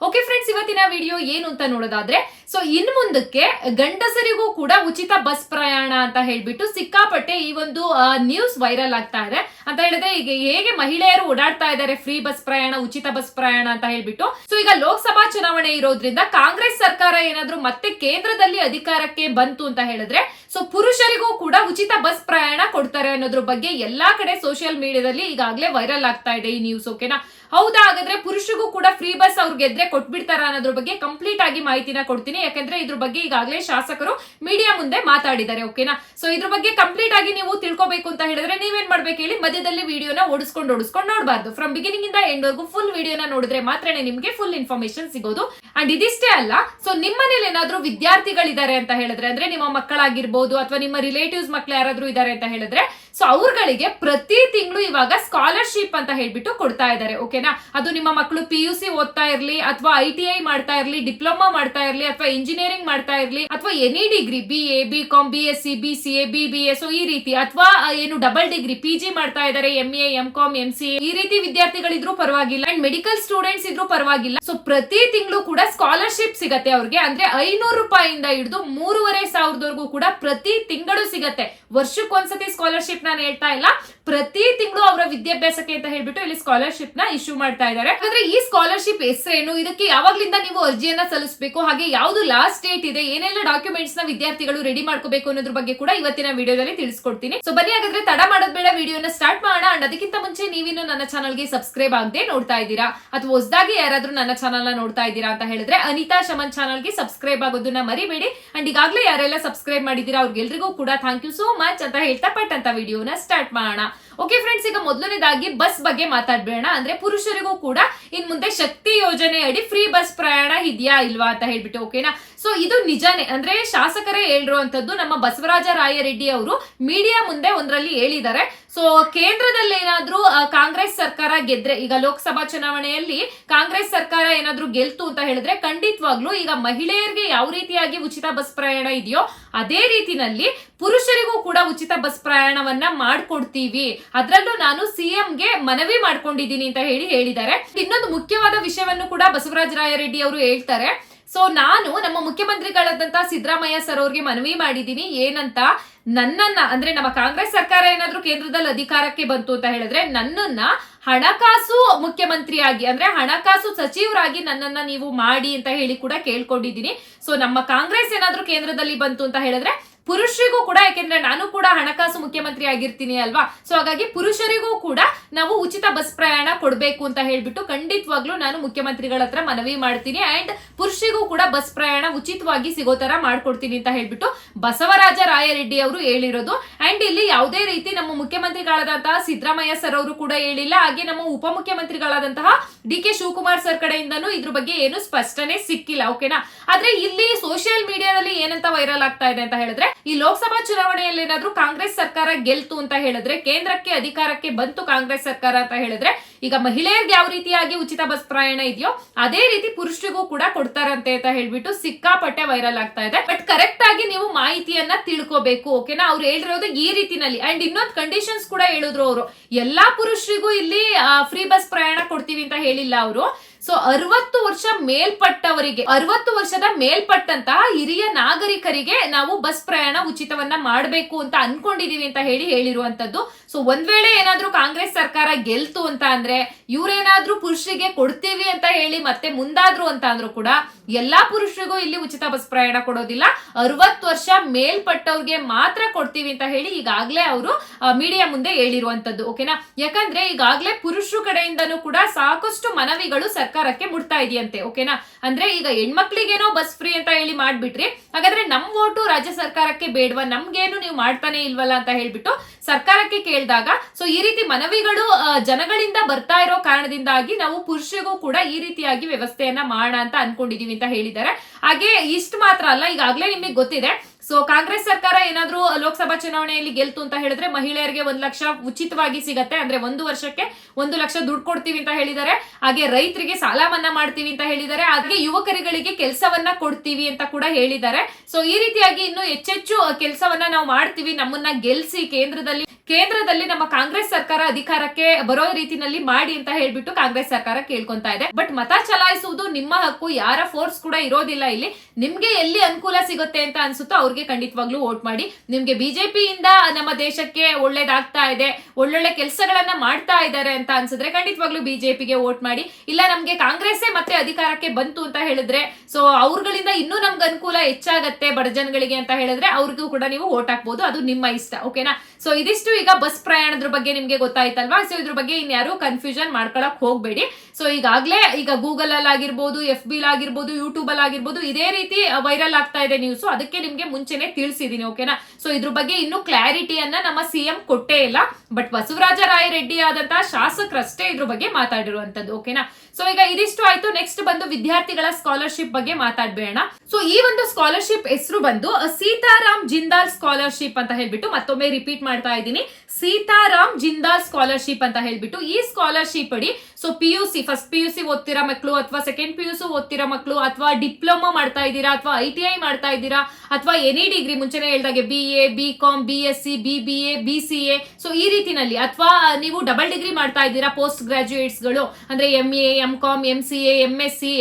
Okay friends ಇವತ್ತಿನ video ಏನು ಅಂತ ನೋಡೋದಾದ್ರೆ ಸೊ ಇನ್ ಮುಂದಕ್ಕೆ ಗಂಡಸರಿಗೂ ಕೂಡ ಉಚಿತ ಬಸ್ ಪ್ರಯಾಣ ಅಂತ ಹೇಳ್ಬಿಟ್ಟು ಸಿಕ್ಕಾಪಟ್ಟೆ ಈ ಒಂದು ನ್ಯೂಸ್ ವೈರಲ್ ಆಗ್ತಾ ಇದೆ. ಅಂತ ಹೇಳಿದ್ರೆ ಈಗ ಹೇಗೆ ಮಹಿಳೆಯರು ಓಡಾಡ್ತಾ ಇದ್ದಾರೆ ಫ್ರೀ ಬಸ್ ಪ್ರಯಾಣ, ಉಚಿತ ಬಸ್ ಪ್ರಯಾಣ ಅಂತ ಹೇಳ್ಬಿಟ್ಟು. ಸೊ ಈಗ ಲೋಕಸಭಾ ಚುನಾವಣೆ ಇರೋದ್ರಿಂದ ಕಾಂಗ್ರೆಸ್ ಸರ್ಕಾರ ಏನಾದ್ರೂ ಮತ್ತೆ ಕೇಂದ್ರದಲ್ಲಿ ಅಧಿಕಾರಕ್ಕೆ ಬಂತು ಅಂತ ಹೇಳಿದ್ರೆ ಸೊ ಪುರುಷರಿಗೂ ಕೂಡ ಉಚಿತ ಬಸ್ ಪ್ರಯಾಣ ಕೊಡ್ತಾರೆ ಅನ್ನೋದ್ರ ಬಗ್ಗೆ ಎಲ್ಲಾ ಕಡೆ ಸೋಷಿಯಲ್ ಮೀಡಿಯಾದಲ್ಲಿ ಈಗಾಗಲೇ ವೈರಲ್ ಆಗ್ತಾ ಇದೆ ಈ ನ್ಯೂಸ್ ಓಕೆನಾ ಹೌದಾ? ಹಾಗಾದ್ರೆ ಪುರುಷರಿಗೂ ಕೂಡ ಫ್ರೀ ಬಸ್ ಅವ್ರು ಗೆದ್ರೆ ಕೊಟ್ಬಿಡ್ತಾರ ಅನ್ನೋದ್ರ ಬಗ್ಗೆ ಕಂಪ್ಲೀಟ್ ಆಗಿ ಮಾಹಿತಿನ ಕೊಡ್ತೀನಿ. ಯಾಕಂದ್ರೆ ಇದ್ರ ಬಗ್ಗೆ ಈಗಾಗಲೇ ಶಾಸಕರು ಮೀಡಿಯಾ ಮುಂದೆ ಮಾತಾಡಿದ್ದಾರೆ ಓಕೆನಾ ಸೊ ಇದ್ರ ಬಗ್ಗೆ ಕಂಪ್ಲೀಟ್ ಆಗಿ ನೀವು ತಿಳ್ಕೊಬೇಕು ಅಂತ ಹೇಳಿದ್ರೆ ನೀವೇನ್ ಮಾಡ್ಬೇಕು ಹೇಳಿ? ಮಧ್ಯದಲ್ಲಿ ವಿಡಿಯೋನ ಓಡಿಸ್ಕೊಂಡು ಓಡಿಸ್ಕೊಂಡು ನೋಡಬಾರ್ದು. ಫ್ರಮ್ ಬಿಗಿನಿಂಗ್ ಇಂದ ಎಂಡ್ ವರ್ಗು ಫುಲ್ ವಿಡಿಯೋನ ನೋಡಿದ್ರೆ ಮಾತ್ರನೇ ನಿಮಗೆ ಫುಲ್ ಇನ್ಫಾರ್ಮೇಶನ್ ಸಿಗೋದು. ಅಂಡ್ ಇದಿಷ್ಟೇ ಅಲ್ಲ ಸೊ ನಿಮ್ಮ ಮನೇಲಿ ಏನಾದ್ರೂ ವಿದ್ಯಾರ್ಥಿಗಳಿದ್ದಾರೆ ಅಂತ ಹೇಳಿದ್ರೆ, ಅಂದ್ರೆ ನಿಮ್ಮ ಮಕ್ಕಳಾಗಿರ್ಬೋದು ಅಥವಾ ನಿಮ್ಮ ರಿಲೇಟಿವ್ಸ್ ಮಕ್ಳು ಯಾರಾದ್ರೂ ಇದ್ದಾರೆ ಅಂತ ಹೇಳಿದ್ರೆ ಸೊ ಅವ್ರಗಳಿಗೆ ಪ್ರತಿ ತಿಂಗಳು ಇವಾಗ ಸ್ಕಾಲರ್ಶಿಪ್ ಅಂತ ಹೇಳ್ಬಿಟ್ಟು ಕೊಡ್ತಾ ಇದ್ದಾರೆ ಓಕೆನಾ ಅದು ನಿಮ್ಮ ಮಕ್ಕಳು ಪಿ ಓದ್ತಾ ಇರ್ಲಿ ಅಥವಾ ಐ ಟಿ ಐ ಮಾಡ್ತಾ ಇರ್ಲಿ, ಡಿಪ್ಲೊಮಾ ಮಾಡ್ತಾ ಇರ್ಲಿ, ಅಥವಾ ಇಂಜಿನಿಯರಿಂಗ್ ಮಾಡ್ತಾ ಇರ್ಲಿ, ಅಥವಾ any degree B A B com B S C B C A B B S ಈ ರೀತಿ, ಅಥವಾ ಏನು ಡಬಲ್ ಡಿಗ್ರಿ ಪಿ ಜಿ ಮಾಡ್ತಾ ಇದ್ದಾರೆ M A M com M C ಈ ರೀತಿ ವಿದ್ಯಾರ್ಥಿಗಳಿದ್ರು ಪರವಾಗಿಲ್ಲ ಅಂಡ್ ಮೆಡಿಕಲ್ ಸ್ಟೂಡೆಂಟ್ಸ್ ಇದ್ರು ಪರವಾಗಿಲ್ಲ. ಸೊ ಪ್ರತಿ ತಿಂಗಳು ಕೂಡ ಸ್ಕಾಲರ್ಶಿಪ್ ಸಿಗತ್ತೆ ಅವ್ರಿಗೆ. ಅಂದ್ರೆ ಐನೂರು ರೂಪಾಯಿಂದ ಹಿಡಿದು ಮೂರುವರೆ ಸಾವಿರದವರೆಗೂ ಕೂಡ ಪ್ರತಿ ತಿಂಗಳು ಸಿಗತ್ತೆ. ವರ್ಷಕ್ಕೊಂದ್ಸತಿ ಸ್ಕಾಲರ್ಶಿಪ್ ನಾನು ಹೇಳ್ತಾ ಇಲ್ಲ. ಪ್ರತಿ ತಿಂಗಳು ಅವರ ವಿದ್ಯಾಭ್ಯಾಸಕ್ಕೆ ಅಂತ ಹೇಳ್ಬಿಟ್ಟು ಇಲ್ಲಿ ಸ್ಕಾಲರ್ಶಿಪ್ನ ಇಶ್ಯೂ ಮಾಡ್ತಾ ಇದ್ದಾರೆ. ಹಾಗಾದ್ರೆ ಈ ಸ್ಕಾಲರ್ಶಿಪ್ ಹೆಸರೇನು? ಇದಕ್ಕೆ ಯಾವಾಗ್ಲಿಂದ ನೀವು ಅರ್ಜಿಯನ್ನ ಸಲ್ಲಿಸಬೇಕು? ಹಾಗೆ ಯಾವ್ದು ಲಾಸ್ಟ್ ಡೇಟ್ ಇದೆ? ಏನೆಲ್ಲ ಡಾಕ್ಯುಮೆಂಟ್ಸ್ನ ವಿದ್ಯಾರ್ಥಿಗಳು ರೆಡಿ ಮಾಡ್ಕೋಬೇಕು ಅನ್ನೋದ್ರ ಬಗ್ಗೆ ಕೂಡ ಇವತ್ತಿನ ವಿಡಿಯೋದಲ್ಲಿ ತಿಳಿಸ್ಕೊಡ್ತೀನಿ. ಸೊ ಬನ್ನಿ ಹಾಗಾದ್ರೆ ತಡ ಮಾಡೋದ್ ಬೇಡ, ವಿಡಿಯೋನ ಸ್ಟಾರ್ಟ್ ಮಾಡೋಣ. ಅಂಡ್ ಅದಕ್ಕಿಂತ ಮುಂಚೆ ನೀವಿನ್ನು ನನ್ನ ಚಾನಲ್ಗೆ ಸಬ್ಸ್ಕ್ರೈಬ್ ಆಗದೆ ನೋಡ್ತಾ ಇದ್ದೀರಾ? ಅಥವಾ ಹೊಸದಾಗಿ ಯಾರಾದ್ರೂ ನನ್ನ ಚಾನಲ್ನ ನೋಡ್ತಾ ಇದ್ದೀರಾ ಅಂತ ಹೇಳಿದ್ರೆ ಅನಿತಾ ಶಮನ್ ಚಾನಲ್ಗೆ ಸಬ್ಸ್ಕ್ರೈಬ್ ಆಗೋದನ್ನ ಮರಿಬೇಡಿ. ಅಂಡ್ ಈಗಾಗಲೇ ಯಾರೆಲ್ಲ ಸಬ್ಸ್ಕ್ರೈಬ್ ಮಾಡಿದೀರಾ ಅವ್ರಿಗೆಲ್ರಿಗೂ ಕೂಡ ಥ್ಯಾಂಕ್ ಯು ಸೋ ಮಚ್ ಅಂತ ಹೇಳ್ತಾ ಪಟ್ ಅಂತ ವಿಡಿಯೋನ ಸ್ಟಾರ್ಟ್ ಮಾಡೋಣ. ಓಕೆ ಫ್ರೆಂಡ್ಸ್ ಈಗ ಮೊದಲನೇದಾಗಿ ಬಸ್ ಬಗ್ಗೆ ಮಾತಾಡ್ಬೇಡ ಅಂದ್ರೆ ಪುರುಷರಿಗೂ ಕೂಡ ಇನ್ ಮುಂದೆ ಶಕ್ತಿ ಯೋಜನೆ ಅಡಿ ಫ್ರೀ ಬಸ್ ಪ್ರಯಾಣ ಇದೆಯಾ ಇಲ್ವಾ ಅಂತ ಹೇಳ್ಬಿಟ್ಟು ಓಕೆನಾ ಸೊ ಇದು ನಿಜಾನೇ. ಅಂದ್ರೆ ಶಾಸಕರೇ ಹೇಳಿರುವಂತದ್ದು ನಮ್ಮ ಬಸವರಾಜ ರಾಯರೆಡ್ಡಿ ಅವರು ಮೀಡಿಯಾ ಮುಂದೆ ಒಂದರಲ್ಲಿ ಹೇಳಿದ್ದಾರೆ. ಸೊ ಕೇಂದ್ರದಲ್ಲಿ ಏನಾದ್ರೂ ಕಾಂಗ್ರೆಸ್ ಸರ್ಕಾರ ಗೆದ್ರೆ, ಈಗ ಲೋಕಸಭಾ ಚುನಾವಣೆಯಲ್ಲಿ ಕಾಂಗ್ರೆಸ್ ಸರ್ಕಾರ ಏನಾದ್ರೂ ಗೆಲ್ತು ಅಂತ ಹೇಳಿದ್ರೆ ಖಂಡಿತವಾಗ್ಲೂ ಈಗ ಮಹಿಳೆಯರಿಗೆ ಯಾವ ರೀತಿಯಾಗಿ ಉಚಿತ ಬಸ್ ಪ್ರಯಾಣ ಇದೆಯೋ ಅದೇ ರೀತಿನಲ್ಲಿ ಪುರುಷರಿಗೂ ಕೂಡ ಉಚಿತ ಬಸ್ ಪ್ರಯಾಣವನ್ನ ಮಾಡ್ಕೊಡ್ತೀವಿ. ಅದ್ರಲ್ಲೂ ನಾನು ಸಿಎಂಗೆ ಮನವಿ ಮಾಡ್ಕೊಂಡಿದ್ದೀನಿ ಅಂತ ಹೇಳಿ ಹೇಳಿದ್ದಾರೆ. ಇನ್ನೊಂದು ಮುಖ್ಯವಾದ ವಿಷಯವನ್ನು ಕೂಡ ಬಸವರಾಜ ರಾಯರೆಡ್ಡಿ ಅವರು ಹೇಳ್ತಾರೆ. ಸೊ ನಾನು ನಮ್ಮ ಮುಖ್ಯಮಂತ್ರಿಗಳಾದಂತಹ ಸಿದ್ದರಾಮಯ್ಯ ಸರ್ ಅವ್ರಿಗೆ ಮನವಿ ಮಾಡಿದ್ದೀನಿ. ಏನಂತ? ನನ್ನನ್ನ, ಅಂದ್ರೆ ನಮ್ಮ ಕಾಂಗ್ರೆಸ್ ಸರ್ಕಾರ ಏನಾದ್ರೂ ಕೇಂದ್ರದಲ್ಲಿ ಅಧಿಕಾರಕ್ಕೆ ಬಂತು ಅಂತ ಹೇಳಿದ್ರೆ ನನ್ನನ್ನ ಹಣಕಾಸು ಮುಖ್ಯಮಂತ್ರಿಯಾಗಿ, ಅಂದ್ರೆ ಹಣಕಾಸು ಸಚಿವರಾಗಿ ನನ್ನನ್ನ ನೀವು ಮಾಡಿ ಅಂತ ಹೇಳಿ ಕೂಡ ಕೇಳ್ಕೊಂಡಿದ್ದೀನಿ. ಸೊ ನಮ್ಮ ಕಾಂಗ್ರೆಸ್ ಏನಾದ್ರೂ ಕೇಂದ್ರದಲ್ಲಿ ಬಂತು ಅಂತ ಹೇಳಿದ್ರೆ ಪುರುಷರಿಗೂ ಕೂಡ, ಯಾಕೆಂದ್ರೆ ನಾನು ಕೂಡ ಹಣಕಾಸು ಮುಖ್ಯಮಂತ್ರಿ ಆಗಿರ್ತೀನಿ ಅಲ್ವಾ? ಸೊ ಹಾಗಾಗಿ ಪುರುಷರಿಗೂ ಕೂಡ ನಾವು ಉಚಿತ ಬಸ್ ಪ್ರಯಾಣ ಕೊಡಬೇಕು ಅಂತ ಹೇಳ್ಬಿಟ್ಟು ಖಂಡಿತವಾಗ್ಲೂ ನಾನು ಮುಖ್ಯಮಂತ್ರಿಗಳ ಹತ್ರ ಮನವಿ ಮಾಡ್ತೀನಿ. ಅಂಡ್ ಪುರುಷರಿಗೂ ಕೂಡ ಬಸ್ ಪ್ರಯಾಣ ಉಚಿತವಾಗಿ ಸಿಗೋ ತರ ಮಾಡ್ಕೊಡ್ತೀನಿ ಅಂತ ಹೇಳ್ಬಿಟ್ಟು ಬಸವರಾಜ ರಾಯರೆಡ್ಡಿ ಅವರು ಹೇಳಿರೋದು. ಅಂಡ್ ಇಲ್ಲಿ ಯಾವುದೇ ರೀತಿ ನಮ್ಮ ಮುಖ್ಯಮಂತ್ರಿಗಳಾದಂತಹ ಸಿದ್ದರಾಮಯ್ಯ ಸರ್ ಅವರು ಕೂಡ ಹೇಳಿಲ್ಲ. ಹಾಗೆ ನಮ್ಮ ಉಪಮುಖ್ಯಮಂತ್ರಿಗಳಾದಂತಹ ಡಿ ಕೆ ಶಿವಕುಮಾರ್ ಸರ್ ಕಡೆಯಿಂದನೂ ಇದ್ರ ಬಗ್ಗೆ ಏನು ಸ್ಪಷ್ಟನೆ ಸಿಕ್ಕಿಲ್ಲ ಓಕೆನಾ ಆದ್ರೆ ಇಲ್ಲಿ ಸೋಷಿಯಲ್ ಮೀಡಿಯಾದಲ್ಲಿ ಏನಂತ ವೈರಲ್ ಆಗ್ತಾ ಇದೆ ಅಂತ ಹೇಳಿದ್ರೆ ಈ ಲೋಕಸಭಾ ಚುನಾವಣೆಯಲ್ಲಿ ಏನಾದ್ರೂ ಕಾಂಗ್ರೆಸ್ ಸರ್ಕಾರ ಗೆಲ್ತು ಅಂತ ಹೇಳಿದ್ರೆ, ಕೇಂದ್ರಕ್ಕೆ ಅಧಿಕಾರಕ್ಕೆ ಬಂತು ಕಾಂಗ್ರೆಸ್ ಸರ್ಕಾರ ಅಂತ ಹೇಳಿದ್ರೆ, ಈಗ ಮಹಿಳೆಯರಿಗೆ ಯಾವ ರೀತಿಯಾಗಿ ಉಚಿತ ಬಸ್ ಪ್ರಯಾಣ ಇದೆಯೋ, ಅದೇ ರೀತಿ ಪುರುಷರಿಗೂ ಕೂಡ ಕೊಡ್ತಾರಂತೆ ಅಂತ ಹೇಳ್ಬಿಟ್ಟು ಸಿಕ್ಕಾಪಟ್ಟೆ ವೈರಲ್ ಆಗ್ತಾ ಇದೆ. ಬಟ್ ಕರೆಕ್ಟ್ ಆಗಿ ನೀವು ಮಾಹಿತಿಯನ್ನ ತಿಳ್ಕೋಬೇಕು ಓಕೆನಾ ಅವ್ರು ಹೇಳಿರೋದು ಈ ರೀತಿನಲ್ಲಿ. ಅಂಡ್ ಇನ್ನೊಂದು ಕಂಡೀಷನ್ಸ್ ಕೂಡ ಹೇಳಿದ್ರು ಅವರು. ಎಲ್ಲಾ ಪುರುಷರಿಗೂ ಇಲ್ಲಿ ಫ್ರೀ ಬಸ್ ಪ್ರಯಾಣ ಕೊಡ್ತೀವಿ ಅಂತ ಹೇಳಿಲ್ಲ ಅವರು. ಸೊ ಅರವತ್ತು ವರ್ಷ ಮೇಲ್ಪಟ್ಟವರಿಗೆ, ಅರವತ್ತು ವರ್ಷದ ಮೇಲ್ಪಟ್ಟಂತಹ ಹಿರಿಯ ನಾಗರಿಕರಿಗೆ ನಾವು ಬಸ್ ಪ್ರಯಾಣ ಉಚಿತವನ್ನ ಮಾಡಬೇಕು ಅಂತ ಅನ್ಕೊಂಡಿದೀವಿ ಅಂತ ಹೇಳಿ ಹೇಳಿರುವಂತದ್ದು. ಸೊ ಒಂದ್ ವೇಳೆ ಏನಾದ್ರೂ ಕಾಂಗ್ರೆಸ್ ಸರ್ಕಾರ ಗೆಲ್ತು ಅಂತ ಅಂದ್ರೆ, ಇವ್ರೇನಾದ್ರೂ ಪುರುಷರಿಗೆ ಕೊಡ್ತೀವಿ ಅಂತ ಹೇಳಿ ಮತ್ತೆ ಮುಂದಾದ್ರು ಅಂತ ಅಂದ್ರೂ ಕೂಡ, ಎಲ್ಲಾ ಪುರುಷರಿಗೂ ಇಲ್ಲಿ ಉಚಿತ ಬಸ್ ಪ್ರಯಾಣ ಕೊಡೋದಿಲ್ಲ. ಅರವತ್ತು ವರ್ಷ ಮೇಲ್ಪಟ್ಟವ್ರಿಗೆ ಮಾತ್ರ ಕೊಡ್ತೀವಿ ಅಂತ ಹೇಳಿ ಈಗಾಗ್ಲೇ ಅವರು ಮೀಡಿಯಾ ಮುಂದೆ ಹೇಳಿರುವಂತದ್ದು. ಓಕೆನಾ ಯಾಕಂದ್ರೆ ಈಗಾಗ್ಲೇ ಪುರುಷರು ಕಡೆಯಿಂದನೂ ಕೂಡ ಸಾಕಷ್ಟು ಮನವಿಗಳು ಸರ್ಕಾರಕ್ಕೆ ಮುಟ್ತಾ ಇದೆಯಂತೆ ಓಕೆನಾ ಅಂದ್ರೆ ಈಗ ಹೆಣ್ಮಕ್ಳಿಗೇನೋ ಬಸ್ ಫ್ರೀ ಅಂತ ಹೇಳಿ ಮಾಡ್ಬಿಟ್ರಿ, ಹಾಗಾದ್ರೆ ನಮ್ ಓಟು ರಾಜ್ಯ ಸರ್ಕಾರಕ್ಕೆ ಬೇಡವಾ? ನಮ್ಗೇನು ನೀವು ಮಾಡ್ತಾನೆ ಇಲ್ವಲ್ಲ ಅಂತ ಹೇಳ್ಬಿಟ್ಟು ಸರ್ಕಾರಕ್ಕೆ ಕೇಳಿದಾಗ ಸೊ ಈ ರೀತಿ ಮನವಿಗಳು ಜನಗಳಿಂದ ಬರ್ತಾ ಇರೋ ಕಾರಣದಿಂದಾಗಿ ನಾವು ಪುರುಷರಿಗೂ ಕೂಡ ಈ ರೀತಿಯಾಗಿ ವ್ಯವಸ್ಥೆಯನ್ನ ಮಾಡ ಅಂತ ಅನ್ಕೊಂಡಿದೀವಿ ಅಂತ ಹೇಳಿದ್ದಾರೆ. ಹಾಗೆ ಇಷ್ಟು ಮಾತ್ರ ಅಲ್ಲ, ಈಗಾಗಲೇ ನಿಮಗೆ ಗೊತ್ತಿದೆ ಸೊ ಕಾಂಗ್ರೆಸ್ ಸರ್ಕಾರ ಏನಾದ್ರೂ ಲೋಕಸಭಾ ಚುನಾವಣೆಯಲ್ಲಿ ಗೆಲ್ತು ಅಂತ ಹೇಳಿದ್ರೆ ಮಹಿಳೆಯರಿಗೆ ಒಂದ್ ಲಕ್ಷ ಉಚಿತವಾಗಿ ಸಿಗತ್ತೆ. ಅಂದ್ರೆ ಒಂದು ವರ್ಷಕ್ಕೆ ಒಂದು ಲಕ್ಷ ದುಡ್ಡು ಕೊಡ್ತೀವಿ ಅಂತ ಹೇಳಿದ್ದಾರೆ. ಹಾಗೆ ರೈತರಿಗೆ ಸಾಲ ಮನ್ನಾ ಮಾಡ್ತೀವಿ ಅಂತ ಹೇಳಿದ್ದಾರೆ. ಹಾಗೆ ಯುವಕರುಗಳಿಗೆ ಕೆಲಸವನ್ನ ಕೊಡ್ತೀವಿ ಅಂತ ಕೂಡ ಹೇಳಿದ್ದಾರೆ. ಸೊ ಈ ರೀತಿಯಾಗಿ ಇನ್ನು ಹೆಚ್ಚೆಚ್ಚು ಕೆಲಸವನ್ನ ನಾವು ಮಾಡ್ತೀವಿ. ನಮ್ಮನ್ನ ಗೆಲ್ಸಿ ಕೇಂದ್ರದಲ್ಲಿ ಕೇಂದ್ರದಲ್ಲಿ ನಮ್ಮ ಕಾಂಗ್ರೆಸ್ ಸರ್ಕಾರ ಅಧಿಕಾರಕ್ಕೆ ಬರೋ ರೀತಿನಲ್ಲಿ ಮಾಡಿ ಅಂತ ಹೇಳ್ಬಿಟ್ಟು ಕಾಂಗ್ರೆಸ್ ಸರ್ಕಾರ ಕೇಳ್ಕೊಂತಾ ಇದೆ. ಬಟ್ ಮತ ಚಲಾಯಿಸುವುದು ನಿಮ್ಮ ಹಕ್ಕು. ಯಾರ ಫೋರ್ಸ್ ಕೂಡ ಇರೋದಿಲ್ಲ ಇಲ್ಲಿ. ನಿಮ್ಗೆ ಎಲ್ಲಿ ಅನುಕೂಲ ಸಿಗುತ್ತೆ ಅಂತ ಅನ್ಸುತ್ತೋ ಅವ್ರಿಗೆ ಖಂಡಿತವಾಗ್ಲೂ ವೋಟ್ ಮಾಡಿ. ನಿಮ್ಗೆ ಬಿಜೆಪಿಯಿಂದ ನಮ್ಮ ದೇಶಕ್ಕೆ ಒಳ್ಳೇದಾಗ್ತಾ ಇದೆ, ಒಳ್ಳೊಳ್ಳೆ ಕೆಲಸಗಳನ್ನ ಮಾಡ್ತಾ ಇದ್ದಾರೆ ಅಂತ ಅನ್ಸಿದ್ರೆ ಖಂಡಿತವಾಗ್ಲೂ ಬಿಜೆಪಿಗೆ ವೋಟ್ ಮಾಡಿ. ಇಲ್ಲ, ನಮ್ಗೆ ಕಾಂಗ್ರೆಸ್ಸೇ ಮತ್ತೆ ಅಧಿಕಾರಕ್ಕೆ ಬಂತು ಅಂತ ಹೇಳಿದ್ರೆ ಸೊ ಅವ್ರಗಳಿಂದ ಇನ್ನೂ ನಮ್ಗೆ ಅನುಕೂಲ ಹೆಚ್ಚಾಗತ್ತೆ ಬಡ ಜನಗಳಿಗೆ ಅಂತ ಹೇಳಿದ್ರೆ ಅವ್ರಿಗೂ ಕೂಡ ನೀವು ವೋಟ್ ಹಾಕ್ಬೋದು, ಅದು ನಿಮ್ಮ ಇಷ್ಟ, ಓಕೆನಾ? ಸೊ ಇದಿಷ್ಟು ಈಗ ಬಸ್ ಪ್ರಯಾಣದ ಬಗ್ಗೆ ನಿಮ್ಗೆ ಗೊತ್ತಾಯ್ತಲ್ವಾ? ಸೊ ಇದ್ರ ಬಗ್ಗೆ ಇನ್ಯಾರು ಕನ್ಫ್ಯೂಷನ್ ಮಾಡ್ಕೊಳಕ್ ಹೋಗ್ಬೇಡಿ. ಸೊ ಈಗಾಗ್ಲೇ ಈಗ ಗೂಗಲ್ ಅಲ್ಲಿ ಆಗಿರ್ಬೋದು ಎಫ್ ಬಿ ಆಗಿರ್ಬೋದು ಯೂಟ್ಯೂಬ್ ಅಲ್ಲಿ ಆಗಿರ್ಬೋದು ಇದೇ ರೀತಿ ವೈರಲ್ ಆಗ್ತಾ ಇದೆ ನ್ಯೂಸ್ ಅದಕ್ಕೆ ನಿಮ್ಗೆ ಮುಂಚೆನೆ ತಿಳಿಸಿದೀನಿ ಓಕೆನಾ ಸೊ ಇದ್ರ ಬಗ್ಗೆ ಇನ್ನು ಕ್ಲಾರಿಟಿಯನ್ನ ನಮ್ಮ ಸಿಎಂ ಕೊಟ್ಟೇ ಇಲ್ಲ. ಬಟ್ ಬಸವರಾಜ ರಾಯರೆಡ್ಡಿ ಆದಂತಹ ಶಾಸಕರಷ್ಟೇ ಇದ್ರ ಬಗ್ಗೆ ಮಾತಾಡಿರುವಂತದ್ದು ಓಕೆನಾ ಸೊ ಈಗ ಇದಿಷ್ಟು ಆಯ್ತು. ನೆಕ್ಸ್ಟ್ ಬಂದು ವಿದ್ಯಾರ್ಥಿಗಳ ಸ್ಕಾಲರ್ಶಿಪ್ ಬಗ್ಗೆ ಮಾತಾಡ್ಬೇಡ ಸೊ ಈ ಒಂದು ಸ್ಕಾಲರ್ಶಿಪ್ ಹೆಸರು ಬಂದು ಸೀತಾರಾಮ್ ಜಿಂದಾಲ್ ಸ್ಕಾಲರ್ಶಿಪ್ ಅಂತ ಹೇಳ್ಬಿಟ್ಟು ಮತ್ತೊಮ್ಮೆ ರಿಪೀಟ್ ಮಾಡ್ತಾ ಇದ್ದೀನಿ. ಸೀತಾರಾಮ್ ಜಿಂದಾಲ್ ಸ್ಕಾಲರ್ಶಿಪ್ ಅಂತ ಹೇಳ್ಬಿಟ್ಟು ಈ ಸ್ಕಾಲರ್ಶಿಪ್ ಅಡಿ so P U C first P U C ಓದ್ತಿರೋ ಮಕ್ಕಳು ಅಥವಾ ಸೆಕೆಂಡ್ ಪಿ ಯು ಸಿ ಓದ್ತಿರೋ ಮಕ್ಕಳು ಅಥವಾ ಡಿಪ್ಲೊಮಾ ಮಾಡ್ತಾ ಇದ್ದೀರಾ ಅಥವಾ ಐ ಟಿ ಐ ಮಾಡ್ತಾ ಇದ್ದೀರಾ ಅಥವಾ ಎನಿ ಡಿಗ್ರಿ ಮುಂಚೆನೆ ಹೇಳ್ದಾಗೆ B A B com B S C B B A B C A so ಈ ರೀತಿನಲ್ಲಿ ಅಥವಾ ನೀವು ಡಬಲ್ ಡಿಗ್ರಿ ಮಾಡ್ತಾ ಇದ್ದೀರಾ ಪೋಸ್ಟ್ ಗ್ರಾಜುಯೇಟ್ಸ್ಗಳು ಅಂದ್ರೆ M A M com M C A M S C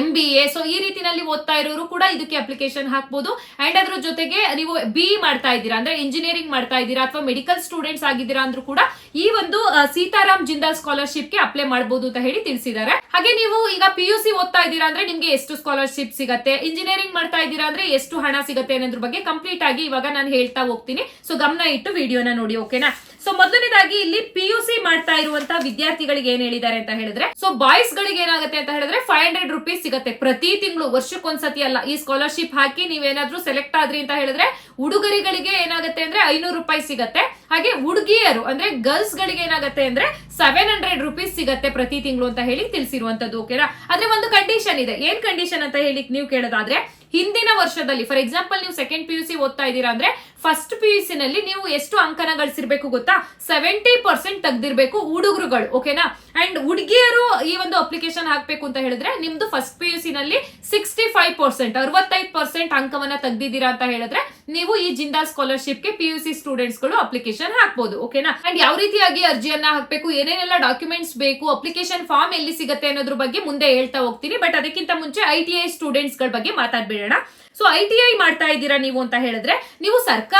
M B A so ಈ ರೀತಿನಲ್ಲಿ ಓದ್ತಾ ಇರೋರು ಕೂಡ ಇದಕ್ಕೆ ಅಪ್ಲಿಕೇಶನ್ ಹಾಕ್ಬೋದು. ಅಂಡ್ ಅದ್ರ ಜೊತೆಗೆ ನೀವು ಬಿ ಮಾಡ್ತಾ ಇದ್ದೀರಾ, ಅಂದ್ರೆ ಇಂಜಿನಿಯರಿಂಗ್ ಮಾಡ್ತಾ ಇದ್ದೀರಾ, ಅಥವಾ ಮೆಡಿಕಲ್ ಸ್ಟೂಡೆಂಟ್ಸ್ ಆಗಿದ್ದೀರಾ ಅಂದ್ರೂ ಕೂಡ ಈ ಒಂದು ಸೀತಾರಾಮ್ ಜಿಂದಾಲ್ ಸ್ಕಾಲರ್ಶಿಪ್ಗೆ ಅಪ್ಲೈ ಮಾಡಬಹುದು ಅಂತ ಹೇಳಿ ತಿಳಿಸಿದ್ದಾರೆ. ಹಾಗೆ ನೀವು ಈಗ ಪಿ ಯು ಸಿ ಓದ್ತಾ ಇದ್ದೀರಾ ಅಂದ್ರೆ ನಿಮ್ಗೆ ಎಷ್ಟು ಸ್ಕಾಲರ್ಶಿಪ್ ಸಿಗುತ್ತೆ? ಇಂಜಿನಿಯರಿಂಗ್ ಮಾಡ್ತಾ ಇದ್ದೀರಾ ಅಂದ್ರೆ ಎಷ್ಟು ಹಣ ಸಿಗುತ್ತೆ ಅನ್ನೋದ್ರ ಬಗ್ಗೆ ಕಂಪ್ಲೀಟ್ ಆಗಿ ಇವಾಗ ನಾನು ಹೇಳ್ತಾ ಹೋಗ್ತೀನಿ. ಸೊ ಗಮನ ಇಟ್ಟು ವಿಡಿಯೋನ ನೋಡಿ ಓಕೆನಾ ಸೊ ಮೊದಲನೇದಾಗಿ ಇಲ್ಲಿ ಪಿ ಯು ಸಿ ಮಾಡ್ತಾ ಇರುವಂತ ವಿದ್ಯಾರ್ಥಿಗಳಿಗೆ ಏನ್ ಹೇಳಿದ್ದಾರೆ ಅಂತ ಹೇಳಿದ್ರೆ ಸೊ ಬಾಯ್ಸ್ ಗಳಿಗೆ ಏನಾಗುತ್ತೆ ಅಂತ ಹೇಳಿದ್ರೆ ಫೈವ್ ಹಂಡ್ರೆಡ್ ರುಪೀಸ್ ಸಿಗುತ್ತೆ. ಪ್ರತಿ ತಿಂಗಳು ವರ್ಷಕ್ಕೊಂದ್ಸತಿ ಅಲ್ಲ, ಈ ಸ್ಕಾಲರ್ಶಿಪ್ ಹಾಕಿ ನೀವೇನಾದ್ರೂ ಸೆಲೆಕ್ಟ್ ಆದ್ರಿ ಅಂತ ಹೇಳಿದ್ರೆ ಹುಡುಗರಿಗಳಿಗೆ ಏನಾಗುತ್ತೆ ಅಂದ್ರೆ ಐನೂರು ರೂಪಾಯಿ ಸಿಗತ್ತೆ. ಹಾಗೆ ಹುಡುಗಿಯರು ಅಂದ್ರೆ ಗರ್ಲ್ಸ್ ಗಳಿಗೆ ಏನಾಗುತ್ತೆ ಅಂದ್ರೆ ಸೆವೆನ್ ಹಂಡ್ರೆಡ್ ರುಪೀಸ್ ಸಿಗತ್ತೆ ಪ್ರತಿ ತಿಂಗಳು ಅಂತ ಹೇಳಿ ತಿಳಿಸಿರುವಂತದ್ದು ಓಕೆನಾ ಆದ್ರೆ ಒಂದು ಕಂಡೀಷನ್ ಇದೆ. ಏನ್ ಕಂಡೀಷನ್ ಅಂತ ಹೇಳಿ ನೀವು ಕೇಳೋದಾದ್ರೆ, ಹಿಂದಿನ ವರ್ಷದಲ್ಲಿ ಫಾರ್ ಎಕ್ಸಾಂಪಲ್ ನೀವು ಸೆಕೆಂಡ್ ಪಿ ಯು ಸಿ ಓದ್ತಾ ಇದ್ದೀರಾ ಅಂದ್ರೆ ಫಸ್ಟ್ ಪಿ ಯು ಸಿ ನಲ್ಲಿ ನೀವು ಎಷ್ಟು ಅಂಕನ ಗಳಿಸಿರ್ಬೇಕು ಗೊತ್ತಾ? ಸೆವೆಂಟಿ ಪರ್ಸೆಂಟ್ ತೆಗ್ದಿರ್ಬೇಕು ಹುಡುಗರುಗಳು ಓಕೆನಾ ಅಂಡ್ ಹುಡುಗಿಯರು ಈ ಒಂದು ಅಪ್ಲಿಕೇಶನ್ ಹಾಕ್ಬೇಕು ಅಂತ ಹೇಳಿದ್ರೆ ನಿಮ್ದು ಫಸ್ಟ್ ಪಿ ಯು ಸಿ ನಲ್ಲಿ ಸಿಕ್ಸ್ಟಿ ಫೈವ್ ಪರ್ಸೆಂಟ್ ಅರವತ್ತೈದು ಪರ್ಸೆಂಟ್ ಅಂಕವನ್ನ ತೆಗ್ದಿದ್ದೀರಾ ಅಂತ ಹೇಳಿದ್ರೆ ನೀವು ಈ ಜಿಂದಾಲ್ ಸ್ಕಾಲರ್ಶಿಪ್ಗೆ ಪಿ ಯು ಸಿ ಸ್ಟೂಡೆಂಟ್ಸ್ಗಳು ಅಪ್ಲಿಕೇಶನ್ ಹಾಕ್ಬೋದು ಓಕೆನಾ ಅಂಡ್ ಯಾವ ರೀತಿಯಾಗಿ ಅರ್ಜಿಯನ್ನ ಹಾಕ್ಬೇಕು, ಏನೇನೆಲ್ಲ ಡಾಕ್ಯುಮೆಂಟ್ಸ್ ಬೇಕು ಅಪ್ಲಿಕೇಶನ್ ಫಾರ್ಮ್ ಎಲ್ಲಿ ಸಿಗುತ್ತೆ ಅನ್ನೋದ್ರ ಬಗ್ಗೆ ಮುಂದೆ ಹೇಳ್ತಾ ಹೋಗ್ತೀನಿ. ಬಟ್ ಅದಕ್ಕಿಂತ ಮುಂಚೆ ಐ ಟಿ ಐ ಸ್ಟೂಡೆಂಟ್ಸ್ಗಳ ಬಗ್ಗೆ ಮಾತಾಡ್ಬಿಡೋಣ. ಸೊ ಐ ಟಿ ಐ ಮಾಡ್ತಾ ಇದ್ದೀರಾ ನೀವು ಅಂತ ಹೇಳಿದ್ರೆ ನೀವು ಸರ್ಕಾರಿ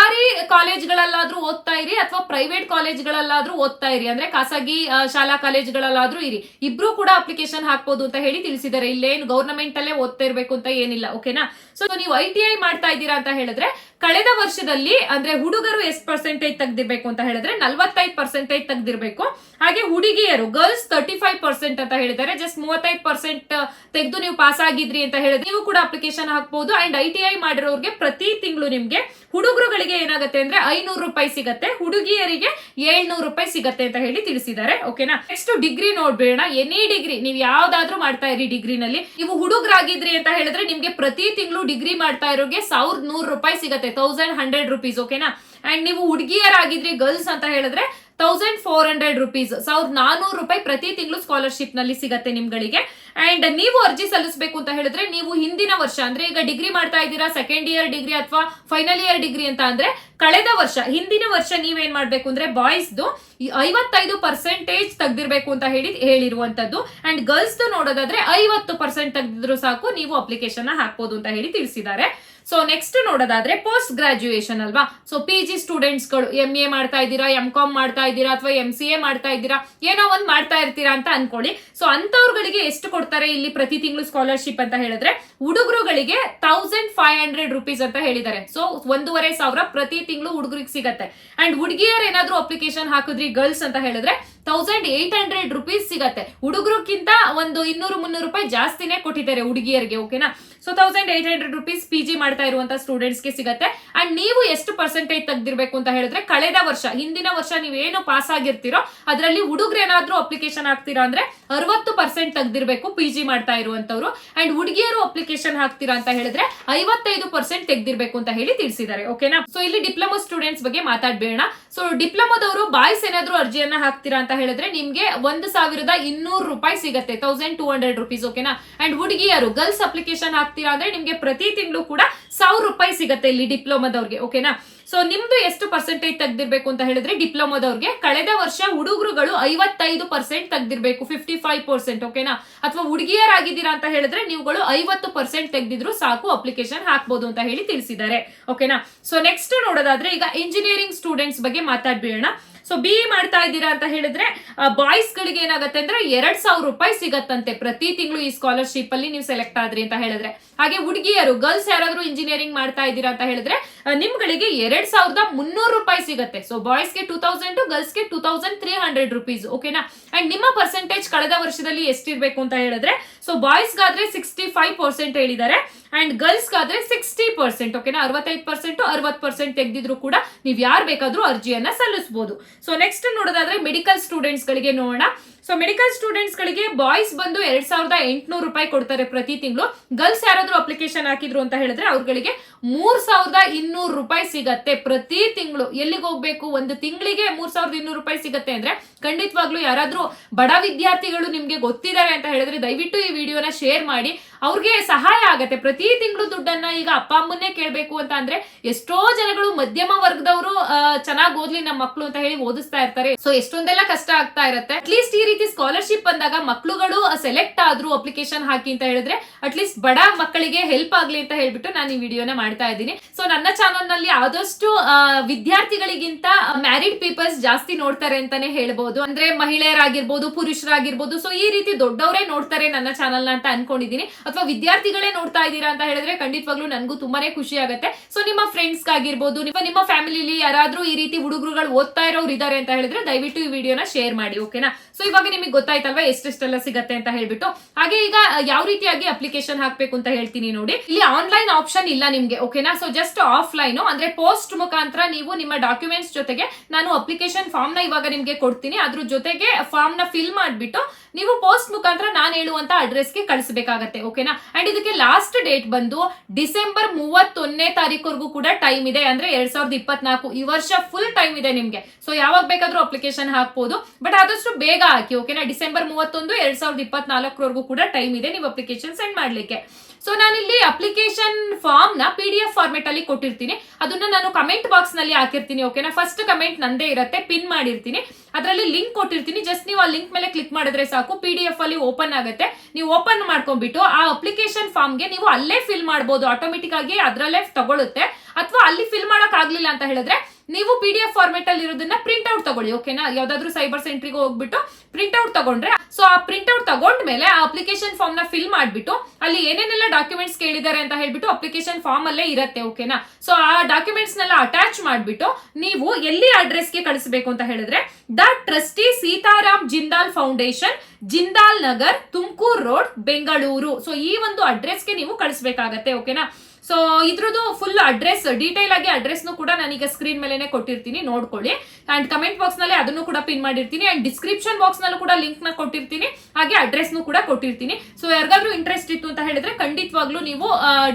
ಕಾಲೇಜ್ಗಳಲ್ಲಾದ್ರೂ ಓದ್ತಾ ಇರಿ ಅಥವಾ ಪ್ರೈವೇಟ್ ಕಾಲೇಜ್ಗಳಲ್ಲಾದ್ರೂ ಓದ್ತಾ ಇರಿ. ಅಂದ್ರೆ ಖಾಸಗಿ ಶಾಲಾ ಕಾಲೇಜ್ಗಳಲ್ಲಾದ್ರೂ ಇರಿ. ಇಬ್ರು ಕೂಡ ಅಪ್ಲಿಕೇಶನ್ ಹಾಕ್ಬೋದು ಅಂತ ಹೇಳಿ ತಿಳಿಸಿದ್ದಾರೆ. ಇಲ್ಲೇನು ಗೌರ್ಮೆಂಟ್ ಅಲ್ಲೇ ಓದ್ತಾ ಇರಬೇಕು ಅಂತ ಏನಿಲ್ಲ ಓಕೆನಾ ಸೊ ನೀವು ಐ ಮಾಡ್ತಾ ಇದ್ದೀರಾ ಅಂತ ಹೇಳಿದ್ರೆ, ಕಳೆದ ವರ್ಷದಲ್ಲಿ ಅಂದ್ರೆ ಹುಡುಗರು ಎಷ್ಟು ಪರ್ಸೆಂಟೇಜ್ ತೆಗ್ದಿರ್ಬೇಕು ಅಂತ ಹೇಳಿದ್ರೆ, ನಲ್ವತ್ತೈದು ಪರ್ಸೆಂಟೇಜ್ ತೆಗ್ದಿರ್ಬೇಕು. ಹಾಗೆ ಹುಡುಗಿಯರು ಗರ್ಲ್ಸ್ ತರ್ಟಿ ಫೈವ್ ಪರ್ಸೆಂಟ್ ಅಂತ ಹೇಳಿದ್ದಾರೆ. ಜಸ್ಟ್ ಮೂವತ್ತೈದು ಪರ್ಸೆಂಟ್ ತೆಗೆದು ನೀವು ಪಾಸ್ ಆಗಿದ್ರಿ ಅಂತ ಹೇಳಿದ್ರೆ, ನೀವು ಕೂಡ ಅಪ್ಲಿಕೇಶನ್ ಹಾಕ್ಬಹುದು ಅಂಡ್ ಐ ಟಿ ಐ ಮಾಡಿರೋರಿಗೆ ಪ್ರತಿ ತಿಂಗಳು ನಿಮ್ಗೆ ಹುಡುಗರುಗಳಿಗೆ ಏನಾಗುತ್ತೆ ಅಂದ್ರೆ ಐನೂರು ರೂಪಾಯಿ ಸಿಗತ್ತೆ, ಹುಡುಗಿಯರಿಗೆ ಏಳ್ನೂರು ರೂಪಾಯಿ ಸಿಗತ್ತೆ ಅಂತ ಹೇಳಿ ತಿಳಿಸಿದ್ದಾರೆ ಓಕೆನಾ ನೆಕ್ಸ್ಟ್ ಡಿಗ್ರಿ ನೋಡ್ಬೇಡ ಎನಿ ಡಿಗ್ರಿ ನೀವು ಯಾವ್ದಾದ್ರು ಮಾಡ್ತಾ ಇರಿ ಡಿಗ್ರಿನಲ್ಲಿ ನೀವು ಹುಡುಗರಾಗಿದ್ರಿ ಅಂತ ಹೇಳಿದ್ರೆ ನಿಮ್ಗೆ ಪ್ರತಿ ತಿಂಗಳು ಡಿಗ್ರಿ ಮಾಡ್ತಾ ಇರೋಗೆ ಸಾವಿರದ ನೂರು ರೂಪಾಯಿ ಸಿಗತ್ತೆ ತೌಸಂಡ್ ಹಂಡ್ರೆಡ್ ರುಪೀಸ್ ಓಕೆನಾ ಅಂಡ್ ನೀವು ಹುಡುಗಿಯರಾಗಿದ್ರಿ ಗರ್ಲ್ಸ್ ಅಂತ ಹೇಳಿದ್ರೆ ತೌಸಂಡ್ ಫೋರ್ ಹಂಡ್ರೆಡ್ ರುಪೀಸ್, ಸಾವಿರದ ನಾನೂರು ರೂಪಾಯಿ ಪ್ರತಿ ತಿಂಗಳು ಸ್ಕಾಲರ್ಶಿಪ್ನಲ್ಲಿ ಸಿಗತ್ತೆ ನಿಮ್ಗಳಿಗೆ. ಅಂಡ್ ನೀವು ಅರ್ಜಿ ಸಲ್ಲಿಸಬೇಕು ಅಂತ ಹೇಳಿದ್ರೆ ನೀವು ಹಿಂದಿನ ವರ್ಷ, ಅಂದ್ರೆ ಈಗ ಡಿಗ್ರಿ ಮಾಡ್ತಾ ಇದ್ದೀರಾ ಸೆಕೆಂಡ್ ಇಯರ್ ಡಿಗ್ರಿ ಅಥವಾ ಫೈನಲ್ ಇಯರ್ ಡಿಗ್ರಿ ಅಂತ ಅಂದ್ರೆ ಕಳೆದ ವರ್ಷ, ಹಿಂದಿನ ವರ್ಷ ನೀವೇನ್ ಮಾಡ್ಬೇಕು ಅಂದ್ರೆ ಬಾಯ್ಸ್ದು ಐವತ್ತೈದು ಪರ್ಸೆಂಟೇಜ್ ತೆಗ್ದಿರ್ಬೇಕು ಅಂತ ಹೇಳಿ ಹೇಳಿರುವಂತದ್ದು ಅಂಡ್ ಗರ್ಲ್ಸ್ ನೋಡೋದಾದ್ರೆ ಐವತ್ತು ಪರ್ಸೆಂಟ್ ತೆಗ್ದಿದ್ರು ಸಾಕು, ನೀವು ಅಪ್ಲಿಕೇಶನ್ ಹಾಕ್ಬೋದು ಅಂತ ಹೇಳಿ ತಿಳಿಸಿದ್ದಾರೆ. ಸೊ ನೆಕ್ಸ್ಟ್ ನೋಡೋದಾದ್ರೆ ಪೋಸ್ಟ್ ಗ್ರಾಜುಯೇಷನ್ ಅಲ್ವಾ ಸೊ ಪಿ ಜಿ ಸ್ಟೂಡೆಂಟ್ಸ್ಗಳು ಎಂ ಎ ಮಾಡ್ತಾ ಇದ್ದೀರಾ ಎಂ ಕಾಮ್ ಮಾಡ್ತಾ ಇದ್ದೀರಾ, ಅಥವಾ ಎಂ ಸಿ ಎ ಮಾಡ್ತಾ ಇದ್ದೀರಾ, ಏನೋ ಒಂದ್ ಮಾಡ್ತಾ ಇರ್ತೀರಾ ಅಂತ ಅನ್ಕೊಳ್ಳಿ. ಸೊ ಅಂತವ್ರುಗಳಿಗೆ ಎಷ್ಟು ಕೊಡ್ತಾರೆ ಇಲ್ಲಿ ಪ್ರತಿ ತಿಂಗಳು ಸ್ಕಾಲರ್ಶಿಪ್ ಅಂತ ಹೇಳಿದ್ರೆ, ಹುಡುಗರುಗಳಿಗೆ ತೌಸಂಡ್ ಫೈವ್ ಹಂಡ್ರೆಡ್ ರುಪೀಸ್ ಅಂತ ಹೇಳಿದ್ದಾರೆ. ಸೊ ಒಂದೂವರೆ ಸಾವಿರ ಪ್ರತಿ ತಿಂಗಳು ಹುಡುಗರಿಗೆ ಸಿಗತ್ತೆ. ಅಂಡ್ ಹುಡುಗಿಯರ್ ಏನಾದ್ರು ಅಪ್ಲಿಕೇಶನ್ ಹಾಕಿದ್ರಿ ಗರ್ಲ್ಸ್ ಅಂತ ಹೇಳಿದ್ರೆ ತೌಸಂಡ್ ಏಟ್ ಹಂಡ್ರೆಡ್ ರುಪೀಸ್ ಸಿಗತ್ತೆ. ಹುಡುಗರಿಗಿಂತ ಒಂದು ಇನ್ನೂರು ಮುನ್ನೂರು ರೂಪಾಯಿ ಜಾಸ್ತಿನೇ ಕೊಟ್ಟಿದ್ದಾರೆ ಹುಡುಗಿಯರಿಗೆ ಓಕೆನಾ so thousand eight hundred rupees P G ಮಾಡ್ತಾ ಇರುವಂತ ಸ್ಟೂಡೆಂಟ್ಸ್ಗೆ ಸಿಗತ್ತೆ. ಅಂಡ್ ನೀವು ಎಷ್ಟು ಪರ್ಸೆಂಟೇಜ್ ತೆಗೆದಿರಬೇಕು ಅಂತ ಹೇಳಿದ್ರೆ, ಕಳೆದ ವರ್ಷ, ಹಿಂದಿನ ವರ್ಷ ನೀವು ಏನು ಪಾಸ್ ಆಗಿರ್ತೀರೋ, ಅದರಲ್ಲಿ ಹುಡುಗರು ಏನಾದರೂ ಅಪ್ಲಿಕೇಶನ್ ಹಾಕ್ತೀರಾ ಅಂದ್ರೆ ಅರವತ್ತು ಪರ್ಸೆಂಟ್ ತೆಗ್ದಿರ್ಬೇಕು ಪಿ ಜಿ ಮಾಡ್ತಾ ಇರುವಂತವ್ರು. ಅಂಡ್ ಹುಡುಗಿಯರು ಅಪ್ಲಿಕೇಶನ್ ಹಾಕ್ತೀರಾ ಅಂತ ಹೇಳಿದ್ರೆ ಐವತ್ತೈದು ಪರ್ಸೆಂಟ್ ತೆಗ್ದಿರ್ಬೇಕು ಅಂತ ಹೇಳಿ ತಿಳಿಸಿದ್ದಾರೆ ಓಕೆನಾ ಸೊ ಇಲ್ಲಿ ಡಿಪ್ಲೊಮಾ ಸ್ಟೂಡೆಂಟ್ಸ್ ಬಗ್ಗೆ ಮಾತಾಡಬೇಡ ಸೊ ಡಿಪ್ಲೊಮಾದವರು ಬಾಯ್ಸ್ ಏನಾದರೂ ಅರ್ಜಿಯನ್ನ ಹಾಕ್ತೀರಾ ಅಂತ ಹೇಳಿದ್ರೆ ನಿಮ್ಗೆ ಒಂದು ಸಾವಿರದ ಇನ್ನೂರು ರೂಪಾಯಿ ಸಿಗುತ್ತೆ ತೌಸಂಡ್ ಟೂ ಹಂಡ್ರೆಡ್ ರುಪೀಸ್ ಓಕೆನಾ ಅಂಡ್ ಹುಡುಗಿಯರು ಗರ್ಲ್ಸ್ ಅಪ್ಲಿಕೇಶನ್ ಹಾಕ್ತೀರಾ ಅಂದ್ರೆ ನಿಮ್ಗೆ ಪ್ರತಿ ತಿಂಗಳು ಕೂಡ ಸಾವಿರ ರೂಪಾಯಿ ಸಿಗತ್ತೆ ಇಲ್ಲಿ ಡಿಪ್ಲೊಮಾದವ್ರಿಗೆ ಓಕೆನಾ ಸೊ ನಿಮ್ದು ಎಷ್ಟು ಪರ್ಸೆಂಟೇಜ್ ತೆಗ್ದಿರ್ಬೇಕು ಅಂತ ಹೇಳಿದ್ರೆ ಡಿಪ್ಲೊಮಾದವ್ರಿಗೆ ಕಳೆದ ವರ್ಷ ಹುಡುಗರುಗಳು ಐವತ್ತೈದು ಪರ್ಸೆಂಟ್ ತೆಗ್ದಿರ್ಬೇಕು ಫಿಫ್ಟಿ ಫೈವ್ ಪರ್ಸೆಂಟ್ ಓಕೆನಾ ಅಥವಾ ಹುಡುಗಿಯರಾಗಿದ್ದೀರಾ ಅಂತ ಹೇಳಿದ್ರೆ ನೀವುಗಳು ಐವತ್ತು ಪರ್ಸೆಂಟ್ ತೆಗ್ದಿದ್ರು ಸಾಕು ಅಪ್ಲಿಕೇಶನ್ ಹಾಕ್ಬೋದು ಅಂತ ಹೇಳಿ ತಿಳಿಸಿದ್ದಾರೆ ಓಕೆನಾ ಸೊ ನೆಕ್ಸ್ಟ್ ನೋಡೋದಾದ್ರೆ ಈಗ ಇಂಜಿನಿಯರಿಂಗ್ ಸ್ಟೂಡೆಂಟ್ಸ್ ಬಗ್ಗೆ ಮಾತಾಡ್ಬೇಡ ಸೊ ಬಿ ಮಾಡ್ತಾ ಇದ್ದೀರಾ ಅಂತ ಹೇಳಿದ್ರೆ ಬಾಯ್ಸ್ ಗಳಿಗೆ ಏನಾಗುತ್ತೆ ಅಂದ್ರೆ ಎರಡ್ ಸಾವಿರ ರೂಪಾಯಿ ಸಿಗತ್ತಂತೆ ಪ್ರತಿ ತಿಂಗಳು ಈ ಸ್ಕಾಲರ್ಶಿಪ್ ಅಲ್ಲಿ ನೀವು ಸೆಲೆಕ್ಟ್ ಆದ್ರಿ ಅಂತ ಹೇಳಿದ್ರೆ. ಹಾಗೆ ಹುಡುಗಿಯರು ಗರ್ಲ್ಸ್ ಯಾರಾದ್ರೂ ಇಂಜಿನಿಯರಿಂಗ್ ಮಾಡ್ತಾ ಇದ್ದೀರಾ ಅಂತ ಹೇಳಿದ್ರೆ ನಿಮ್ಗಳಿಗೆ ಎರಡ್ ಸಾವಿರದ ಮುನ್ನೂರು ರೂಪಾಯಿ ಸಿಗತ್ತೆ. ಸೊ ಬಾಯ್ಸ್ಗೆ two thousand ಗರ್ಲ್ಸ್ಗೆ two thousand three hundred rupees ಓಕೆನಾ ಅಂಡ್ ನಿಮ್ಮ ಪರ್ಸೆಂಟೇಜ್ ಕಳೆದ ವರ್ಷದಲ್ಲಿ ಎಷ್ಟಿರ್ಬೇಕು ಅಂತ ಹೇಳಿದ್ರೆ ಸೊ ಬಾಯ್ಸ್ಗಾದ್ರೆ ಸಿಕ್ಸ್ಟಿ ಫೈವ್ ಪರ್ಸೆಂಟ್ ಹೇಳಿದ್ದಾರೆ ಅಂಡ್ ಗರ್ಲ್ಸ್ಗಾದ್ರೆ ಸಿಕ್ಸ್ಟಿ ಪರ್ಸೆಂಟ್ ಓಕೆನಾ ಅರವತ್ತೈದು ಪರ್ಸೆಂಟ್ ಅರವತ್ತು ಪರ್ಸೆಂಟ್ ತೆಗೆದಿದ್ರು ಕೂಡ ನೀವು ಯಾರು ಬೇಕಾದ್ರೂ ಅರ್ಜಿಯನ್ನ ಸಲ್ಲಿಸಬಹುದು ಸೊ ನೆಕ್ಸ್ಟ್ ನೋಡೋದಾದ್ರೆ ಮೆಡಿಕಲ್ ಸ್ಟೂಡೆಂಟ್ಸ್ ಗಳಿಗೆ ನೋಡೋಣ. ಸೊ ಮೆಡಿಕಲ್ ಸ್ಟೂಡೆಂಟ್ಸ್ ಗಳಿಗೆ ಬಾಯ್ಸ್ ಬಂದು ಎರಡ್ ಸಾವಿರದ ಎಂಟುನೂರು ರೂಪಾಯಿ ಕೊಡ್ತಾರೆ ಪ್ರತಿ ತಿಂಗಳು. ಗರ್ಲ್ಸ್ ಯಾರಾದ್ರೂ ಅಪ್ಲಿಕೇಶನ್ ಹಾಕಿದ್ರು ಅಂತ ಹೇಳಿದ್ರೆ ಅವ್ರಗಳಿಗೆ ಮೂರ್ ಸಾವಿರದ ಇನ್ನೂರು ರೂಪಾಯಿ ಸಿಗತ್ತೆ ಪ್ರತಿ ತಿಂಗಳು. ಎಲ್ಲಿಗೆ ಹೋಗ್ಬೇಕು? ಒಂದು ತಿಂಗಳಿಗೆ ಮೂರ್ ಸಾವಿರದ ಇನ್ನೂರು ರೂಪಾಯಿ ಸಿಗತ್ತೆ ಅಂದ್ರೆ ಖಂಡಿತವಾಗ್ಲೂ ಯಾರಾದ್ರೂ ಬಡ ವಿದ್ಯಾರ್ಥಿಗಳು ನಿಮ್ಗೆ ಗೊತ್ತಿದ್ದಾರೆ ಅಂತ ಹೇಳಿದ್ರೆ ದಯವಿಟ್ಟು ಈ ವಿಡಿಯೋನ ಶೇರ್ ಮಾಡಿ. ಅವ್ರಿಗೆ ಸಹಾಯ ಆಗತ್ತೆ. ಪ್ರತಿ ತಿಂಗಳು ದುಡ್ಡನ್ನ ಈಗ ಅಪ್ಪ ಅಮ್ಮನ್ನೇ ಕೇಳಬೇಕು ಅಂತ ಅಂದ್ರೆ ಎಷ್ಟೋ ಜನಗಳು ಮಧ್ಯಮ ವರ್ಗದವರು ಚೆನ್ನಾಗಿ ಓದ್ಲಿ ನಮ್ಮ ಮಕ್ಕಳು ಅಂತ ಹೇಳಿ ಓದಿಸ್ತಾ ಇರ್ತಾರೆ. ಸೊ ಎಷ್ಟೊಂದೆಲ್ಲ ಕಷ್ಟ ಆಗ್ತಾ ಇರುತ್ತೆ. ಅಟ್ಲೀಸ್ಟ್ ಈ ರೀತಿ ಸ್ಕಾಲರ್ಶಿಪ್ ಬಂದಾಗ ಮಕ್ಕಳುಗಳು ಸೆಲೆಕ್ಟ್ ಆದ್ರೂ ಅಪ್ಲಿಕೇಶನ್ ಹಾಕಿ ಅಂತ ಹೇಳಿದ್ರೆ ಅಟ್ಲೀಸ್ಟ್ ಬಡ ಮಕ್ಕಳಿಗೆ ಹೆಲ್ಪ್ ಆಗ್ಲಿ ಅಂತ ಹೇಳ್ಬಿಟ್ಟು ನಾನು ಈ ವಿಡಿಯೋನ ಮಾಡ್ತಾ ಇದ್ದೀನಿ. ಸೊ ನನ್ನ ಚಾನಲ್ನಲ್ಲಿ ಆದಷ್ಟು ವಿದ್ಯಾರ್ಥಿಗಳಿಗಿಂತ ಮ್ಯಾರಿಡ್ ಪೀಪಲ್ಸ್ ಜಾಸ್ತಿ ನೋಡ್ತಾರೆ ಅಂತಾನೆ ಹೇಳ್ಬಹುದು ಅಂದ್ರೆ ಮಹಿಳೆಯರಾಗಿರ್ಬೋದು, ಪುರುಷರಾಗಿರ್ಬೋದು ಸೊ ಈ ರೀತಿ ದೊಡ್ಡವರೇ ನೋಡ್ತಾರೆ ನನ್ನ ಚಾನಲ್ ಅಂತ ಅನ್ಕೊಂಡಿದೀನಿ. ಅಥವಾ ವಿದ್ಯಾರ್ಥಿಗಳೇ ನೋಡ್ತಾ ಇದ್ದೀರಾ ಅಂತ ಹೇಳಿದ್ರೆ ಖಂಡಿತವಾಗ್ಲೂ ನನಗೂ ತುಂಬಾನೇ ಖುಷಿ ಆಗುತ್ತೆ. ಸೊ ನಿಮ್ಮ ಫ್ರೆಂಡ್ಸ್ ಆಗಿರ್ಬೋದು ನಿಮ್ಮ ನಿಮ್ಮ ಫ್ಯಾಮಿಲಿಲಿ ಯಾರಾದ್ರೂ ಈ ರೀತಿ ಹುಡುಗರುಗಳು ಓದ್ತಾ ಇರೋರು ಇದಾರೆ ಅಂತ ಹೇಳಿದ್ರೆ ದಯವಿಟ್ಟು ಈ ವಿಡಿಯೋನ ಶೇರ್ ಮಾಡಿ ಓಕೆನಾ ಸೊ ಇವಾಗ ನಿಮಗೆ ಗೊತ್ತಾಯ್ತಲ್ವಾ ಎಷ್ಟೆಷ್ಟೆಲ್ಲ ಸಿಗತ್ತೆ ಅಂತ ಹೇಳ್ಬಿಟ್ಟು. ಹಾಗೆ ಈಗ ಯಾವ ರೀತಿಯಾಗಿ ಅಪ್ಲಿಕೇಶನ್ ಹಾಕ್ಬೇಕು ಅಂತ ಹೇಳ್ತೀನಿ ನೋಡಿ. ಇಲ್ಲಿ ಆನ್ಲೈನ್ ಆಪ್ಷನ್ ಇಲ್ಲ ನಿಮ್ಗೆ ಓಕೆನಾ ಸೊ ಜಸ್ಟ್ ಆಫ್ಲೈನ್ ಅಂದ್ರೆ ಪೋಸ್ಟ್ ಮುಖಾಂತರ ನೀವು ನಿಮ್ಮ ಡಾಕ್ಯುಮೆಂಟ್ಸ್ ಜೊತೆಗೆ ನಾನು ಅಪ್ಲಿಕೇಶನ್ ಫಾರ್ಮ್ನ ಇವಾಗ ನಿಮ್ಗೆ ಕೊಡ್ತೀನಿ. ಅದ್ರ ಜೊತೆಗೆ ಫಾರ್ಮ್ನ ಫಿಲ್ ಮಾಡ್ಬಿಟ್ಟು ನೀವು ಪೋಸ್ಟ್ ಮುಖಾಂತರ ನಾನು ಹೇಳುವಂತ ಅಡ್ರೆಸ್ಗೆ ಕಳಿಸಬೇಕಾಗತ್ತೆ ಓಕೆನಾ ಅಂಡ್ ಇದಕ್ಕೆ ಲಾಸ್ಟ್ ಡೇಟ್ ಬಂದು ಡಿಸೆಂಬರ್ ಮೂವತ್ತೊಂದನೇ ತಾರೀಕುವರೆಗೂ ಕೂಡ ಟೈಮ್ ಇದೆ. ಅಂದ್ರೆ ಎರಡ್ ಸಾವಿರದ ಇಪ್ಪತ್ನಾಲ್ಕು ಈ ವರ್ಷ ಫುಲ್ ಟೈಮ್ ಇದೆ ನಿಮ್ಗೆ. ಸೊ ಯಾವಾಗ ಬೇಕಾದ್ರೂ ಅಪ್ಲಿಕೇಶನ್ ಹಾಕ್ಬೋದು. ಬಟ್ ಆದಷ್ಟು ಬೇಗ ಹಾಕಿ ಓಕೆನಾ ಡಿಸೆಂಬರ್ ಮೂವತ್ತೊಂದು ಎರಡ್ ಸಾವಿರದ ಇಪ್ಪತ್ನಾಲ್ಕರವರೆಗೂ ಕೂಡ ಟೈಮ್ ಇದೆ ನೀವು ಅಪ್ಲಿಕೇಶನ್ ಸೆಂಡ್ ಮಾಡ್ಲಿಕ್ಕೆ. ಸೊ ನಾನಿಲ್ಲಿ ಅಪ್ಲಿಕೇಶನ್ ಫಾರ್ಮ್ನ ಪಿ ಡಿ ಎಫ್ ಫಾರ್ಮೆಟ್ ಅಲ್ಲಿ ಕೊಟ್ಟಿರ್ತೀನಿ. ಅದನ್ನ ನಾನು ಕಮೆಂಟ್ ಬಾಕ್ಸ್ನಲ್ಲಿ ಹಾಕಿರ್ತೀನಿ ಓಕೆನಾ ಫಸ್ಟ್ ಕಮೆಂಟ್ ನಂದೇ ಇರುತ್ತೆ ಪಿನ್ ಮಾಡಿರ್ತೀನಿ. ಅದರಲ್ಲಿ ಲಿಂಕ್ ಕೊಟ್ಟಿರ್ತೀನಿ. ಜಸ್ಟ್ ನೀವು ಆ ಲಿಂಕ್ ಮೇಲೆ ಕ್ಲಿಕ್ ಮಾಡಿದ್ರೆ ಸಾಕು ಪಿ ಡಿ ಎಫ್ ಅಲ್ಲಿ ಓಪನ್ ಆಗುತ್ತೆ. ನೀವು ಓಪನ್ ಮಾಡ್ಕೊಂಡ್ಬಿಟ್ಟು ಆ ಅಪ್ಲಿಕೇಶನ್ ಫಾರ್ಮ್ಗೆ ನೀವು ಅಲ್ಲೇ ಫಿಲ್ ಮಾಡಬಹುದು ಆಟೋಮೆಟಿಕ್ ಆಗಿ ಅದರಲ್ಲೇ ತಗೊಳುತ್ತೆ. ಅಥವಾ ಅಲ್ಲಿ ಫಿಲ್ ಮಾಡಕ್ ಆಗ್ಲಿಲ್ಲ ಅಂತ ಹೇಳಿದ್ರೆ ನೀವು ಪಿ ಡಿ ಎಫ್ ಫಾರ್ಮೆಟ್ ಅಲ್ಲಿ ಇರೋದನ್ನ ಪ್ರಿಂಟ್ ಔಟ್ ತಗೊಳ್ಳಿ ಓಕೆನಾ ಯಾವ್ದಾದ್ರು ಸೈಬರ್ ಸೆಂಟ್ರಿಗೆ ಹೋಗ್ಬಿಟ್ಟು ಪ್ರಿಂಟ್ ಔಟ್ ತಗೊಂಡ್ರೆ ಸೊ ಆ ಪ್ರಿಂಟ್ ಔಟ್ ತಗೊಂಡ್ಮೇಲೆ ಆ ಅಪ್ಲಿಕೇಶನ್ ಫಾರ್ಮ್ನ ಫಿಲ್ ಮಾಡ್ಬಿಟ್ಟು, ಅಲ್ಲಿ ಏನೇನೆಲ್ಲ ಡಾಕ್ಯುಮೆಂಟ್ಸ್ ಕೇಳಿದ್ದಾರೆ ಅಂತ ಹೇಳ್ಬಿಟ್ಟು ಅಪ್ಲಿಕೇಶನ್ ಫಾರ್ಮ್ ಅಲ್ಲೇ ಇರುತ್ತೆ ಓಕೆನಾ ಸೊ ಆ ಡಾಕ್ಯುಮೆಂಟ್ಸ್ ನೆಲ್ಲ ಅಟ್ಯಾಚ್ ಮಾಡ್ಬಿಟ್ಟು ನೀವು ಎಲ್ಲಿ ಅಡ್ರೆಸ್ಗೆ ಕಳಿಸಬೇಕು ಅಂತ ಹೇಳಿದ್ರೆ, the trustee Sitaram Jindal foundation Jindal Nagar, Tumakuru road Bengaluru. So ಈ ಒಂದು ಅಡ್ರೆಸ್ಗೆ ನೀವು ಕಳಿಸಬೇಕಾಗತ್ತೆ ಓಕೆನಾ ಸೊ ಇದ್ರದ್ದು ಫುಲ್ ಅಡ್ರೆಸ್ ಡೀಟೇಲ್ ಆಗಿ ಅಡ್ರೆಸ್ನು ಕೂಡ ನಾನೀಗ ಸ್ಕ್ರೀನ್ ಮೇಲೆನೆ ಕೊಟ್ಟಿರ್ತೀನಿ. ನೋಡ್ಕೊಳ್ಳಿ. ಅಂಡ್ ಕಮೆಂಟ್ ಬಾಕ್ಸ್ನಲ್ಲಿ ಅದನ್ನು ಕೂಡ ಪಿನ್ ಮಾಡಿರ್ತೀನಿ. ಅಂಡ್ ಡಿಸ್ಕ್ರಿಪ್ಷನ್ ಬಾಕ್ಸ್ ನಲ್ಲೂ ಕೂಡ ಲಿಂಕ್ನ ಕೊಟ್ಟಿರ್ತೀನಿ. ಹಾಗೆ ಅಡ್ರೆಸ್ನು ಕೂಡ ಕೊಟ್ಟಿರ್ತೀನಿ. ಸೊ ಯಾರಿಗಾದ್ರೂ ಇಂಟ್ರೆಸ್ಟ್ ಇತ್ತು ಅಂತ ಹೇಳಿದ್ರೆ ಖಂಡಿತವಾಗ್ಲೂ ನೀವು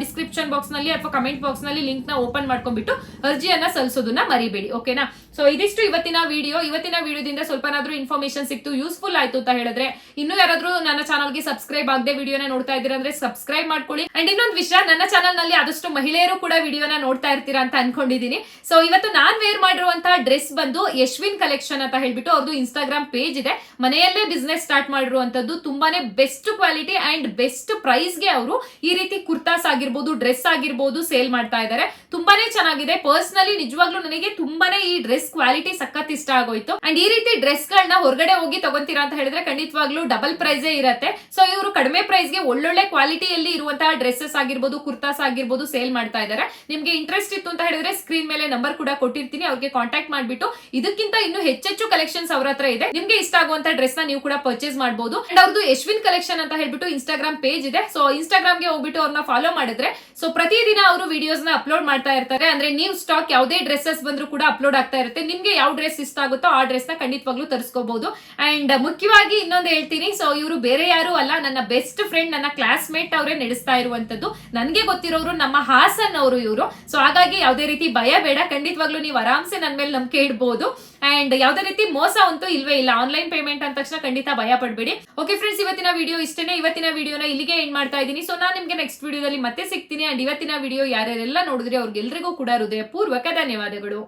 ಡಿಸ್ಕ್ರಿಪ್ಷನ್ ಬಾಕ್ಸ್ನಲ್ಲಿ ಅಥವಾ ಕಮೆಂಟ್ ಬಾಕ್ಸ್ನಲ್ಲಿ ಲಿಂಕ್ನ ಓಪನ್ ಮಾಡ್ಕೊಂಡ್ಬಿಟ್ಟು ಅರ್ಜಿಯನ್ನ ಸಲ್ಲಿಸೋದನ್ನ ಮರಿಬೇಡಿ. ಓಕೆನಾ ಸೊ ಇದಿಷ್ಟು ಇವತ್ತಿನ ವಿಡಿಯೋ ಇವತ್ತಿನ ವಿಡಿಯೋದಿಂದ ಸ್ವಲ್ಪನಾದ್ರೂ ಇನ್ಫಾರ್ಮೇಶನ್ ಸಿಕ್ತು ಯೂಸ್ಫುಲ್ ಆಯ್ತು ಅಂತ ಹೇಳಿದ್ರೆ ಇನ್ನು ಯಾರಾದ್ರೂ ನನ್ನ ಚಾನಲ್ಗೆ ಸಬ್ಸ್ಕ್ರೈಬ್ ಆಗದೆ ವಿಡಿಯೋನ ನೋಡ್ತಾ ಇದ್ದೀರಾ ಅಂದ್ರೆ ಸಬ್ಸ್ಕ್ರೈಬ್ ಮಾಡ್ಕೊಳ್ಳಿ. ಅಂಡ್ ಇನ್ನೊಂದು ವಿಷಯ, ನನ್ನ ಚಾನಲ್ನಲ್ಲಿ ಆದಷ್ಟು ಮಹಿಳೆಯರು ಕೂಡ ವಿಡಿಯೋನ ನೋಡ್ತಾ ಇರ್ತೀರಾ ಅಂತ ಅನ್ಕೊಂಡಿದೀನಿ. ಸೊ ಇವತ್ತು ನಾನ್ ವೇರ್ ಮಾಡಿರುವಂತಹ ಡ್ರೆಸ್ ಬಂದು ಯಶ್ವಿನ್ ಕಲೆಕ್ಷನ್ ಅಂತ ಹೇಳ್ಬಿಟ್ಟು ಅವ್ರದ್ದು ಇನ್ಸ್ಟಾಗ್ರಾಮ್ ಪೇಜ್ ಇದೆ. ಮನೆಯಲ್ಲೇ ಬಿಸ್ನೆಸ್ ಸ್ಟಾರ್ಟ್ ಮಾಡಿರುವಂತದ್ದು ತುಂಬಾನೇ ಬೆಸ್ಟ್ ಕ್ವಾಲಿಟಿ ಅಂಡ್ ಬೆಸ್ಟ್ ಪ್ರೈಸ್ಗೆ ಅವರು ಈ ರೀತಿ ಕುರ್ತಾಸ್ ಆಗಿರ್ಬೋದು ಡ್ರೆಸ್ ಆಗಿರ್ಬೋದು ಸೇಲ್ ಮಾಡ್ತಾ ಇದ್ದಾರೆ ತುಂಬಾನೇ ಚೆನ್ನಾಗಿದೆ. ಪರ್ಸನಲಿ ನಿಜವಾಗ್ಲೂ ನನಗೆ ತುಂಬಾನೇ ಈ ಡ್ರೆಸ್ ಕ್ವಾಲಿಟಿ ಸಖತ್ ಇಷ್ಟ ಆಗೋಯ್ತು. ಅಂಡ್ ಈ ರೀತಿ ಡ್ರೆಸ್ ಗಳನ್ನ ಹೊರಗಡೆ ಹೋಗಿ ತಗೊಂತೀರಾ ಅಂತ ಹೇಳಿದ್ರೆ ಖಂಡಿತವಾಗ್ಲೂ ಡಬಲ್ ಪ್ರೈಸೇ ಇರುತ್ತೆ. ಸೊ ಇವರು ಕಡಿಮೆ ಪ್ರೈಸ್ಗೆ ಒಳ್ಳೊಳ್ಳೆ ಕ್ವಾಲಿಟಿಯಲ್ಲಿ ಇರುವಂತಹ ಡ್ರೆಸ್ಸಸ್ ಆಗಿರ್ಬೋದು, ಕುರ್ತಾಸ್ ಆಗಿರ್ಬೋದು ಆಗಿರ್ಬೋದು ಸೇಲ್ ಮಾಡ್ತಾ ಇದ್ದಾರೆ. ನಿಮ್ಗೆ ಇಂಟ್ರೆಸ್ಟ್ ಇತ್ತು ಅಂತ ಹೇಳಿದ್ರೆ ಸ್ಕ್ರೀನ್ ಮೇಲೆ ನಂಬರ್ ಕೂಡ ಕೊಟ್ಟಿರ್ತೀನಿ, ಅವ್ರಿಗೆ ಕಾಂಟ್ಯಾಕ್ಟ್ ಮಾಡ್ಬಿಟ್ಟು. ಇದಕ್ಕಿಂತ ಇನ್ನು ಹೆಚ್ಚೆಚ್ಚು ಕಲೆಕ್ಷನ್ಸ್ ಅವ್ರ ಹತ್ರ ಇದೆ. ನಿಮ್ಗೆ ಇಷ್ಟ ಆಗುವಂತ ಡ್ರೆಸ್ನ ನೀವು ಕೂಡ ಪರ್ಚೇಸ್ ಮಾಡಬಹುದು ಅಂಡ್ ಅವ್ರದ್ದು ಯಶ್ವಿನ್ ಕಲೆಕ್ಷನ್ ಅಂತ ಹೇಳ್ಬಿಟ್ಟು ಇನ್ಸ್ಟಾಗ್ರಾಮ್ ಪೇಜ್ ಇದೆ. ಸೊ ಇನ್ಸ್ಟಾಗ್ರಾಮ್ಗೆ ಹೋಗ್ಬಿಟ್ಟು ಅವ್ರನ್ನ ಫಾಲೋ ಮಾಡಿದ್ರೆ ಸೊ ಪ್ರತಿದಿನ ಅವರು ವಿಡಿಯೋಸ್ನ ಅಪ್ಲೋಡ್ ಮಾಡ್ತಾ ಇರ್ತಾರೆ. ಅಂದ್ರೆ ನೀವು ಸ್ಟಾಕ್ ಯಾವುದೇ ಡ್ರೆಸ್ಸಸ್ ಬಂದ್ರು ಕೂಡ ಅಪ್ಲೋಡ್ ಆಗ್ತಾ ಇರುತ್ತೆ. ನಿಮ್ಗೆ ಯಾವ ಡ್ರೆಸ್ ಇಷ್ಟ ಆಗುತ್ತೋ ಆ ಡ್ರೆಸ್ನ ಖಂಡಿತವಾಗ್ಲೂ ತರಿಸ್ಕೋಬಹುದು ಅಂಡ್ ಮುಖ್ಯವಾಗಿ ಇನ್ನೊಂದು ಹೇಳ್ತೀನಿ ಸೊ ಇವರು ಬೇರೆ ಯಾರು ಅಲ್ಲ, ನನ್ನ ಬೆಸ್ಟ್ ಫ್ರೆಂಡ್ ನನ್ನ ಕ್ಲಾಸ್ಮೇಟ್ ಅವರೇ ನಡೆಸ್ತಾ ಇರುವಂತದ್ದು ನನಗೆ ಗೊತ್ತಿರೋರು ನಮ್ಮ ಹಾಸನ್ ಅವರು ಇವರು. ಸೊ ಹಾಗಾಗಿ ಯಾವುದೇ ರೀತಿ ಭಯ ಬೇಡ. ಖಂಡಿತವಾಗ್ಲೂ ನೀವು ಆರಾಮ್ಸೆ ನನ್ನ ಮೇಲೆ ನಂಬಿಕೆ ಇಡ್ಬೋದು. ಅಂಡ್ ಯಾವುದೇ ರೀತಿ ಮೋಸ ಅಂತೂ ಇಲ್ವೇ ಇಲ್ಲ. ಆನ್ಲೈನ್ ಪೇಮೆಂಟ್ ಅಂದ ತಕ್ಷಣ ಖಂಡಿತ ಭಯ ಪಡಬೇಡಿ. ಓಕೆ ಫ್ರೆಂಡ್ಸ್ ಇವತ್ತಿನ ವಿಡಿಯೋ ಇಷ್ಟೇನೆ. ಇವತ್ತಿನ ವಿಡಿಯೋನ ಇಲ್ಲಿಗೆ ಎಂಡ್ ಮಾಡ್ತಾ ಇದ್ದೀನಿ. ಸೊ ನಾನು ನಿಮ್ಗೆ ನೆಕ್ಸ್ಟ್ ವಿಡಿಯೋದಲ್ಲಿ ಮತ್ತೆ ಸಿಗ್ತೀನಿ. ಅಂಡ್ ಇವತ್ತಿನ ವಿಡಿಯೋ ಯಾರ್ಯಾರೆಲ್ಲ ನೋಡಿದ್ರೆ ಅವ್ರಿಗೆಲ್ರಿಗೂ ಕೂಡ ಹೃದಯಪೂರ್ವಕ ಧನ್ಯವಾದಗಳು.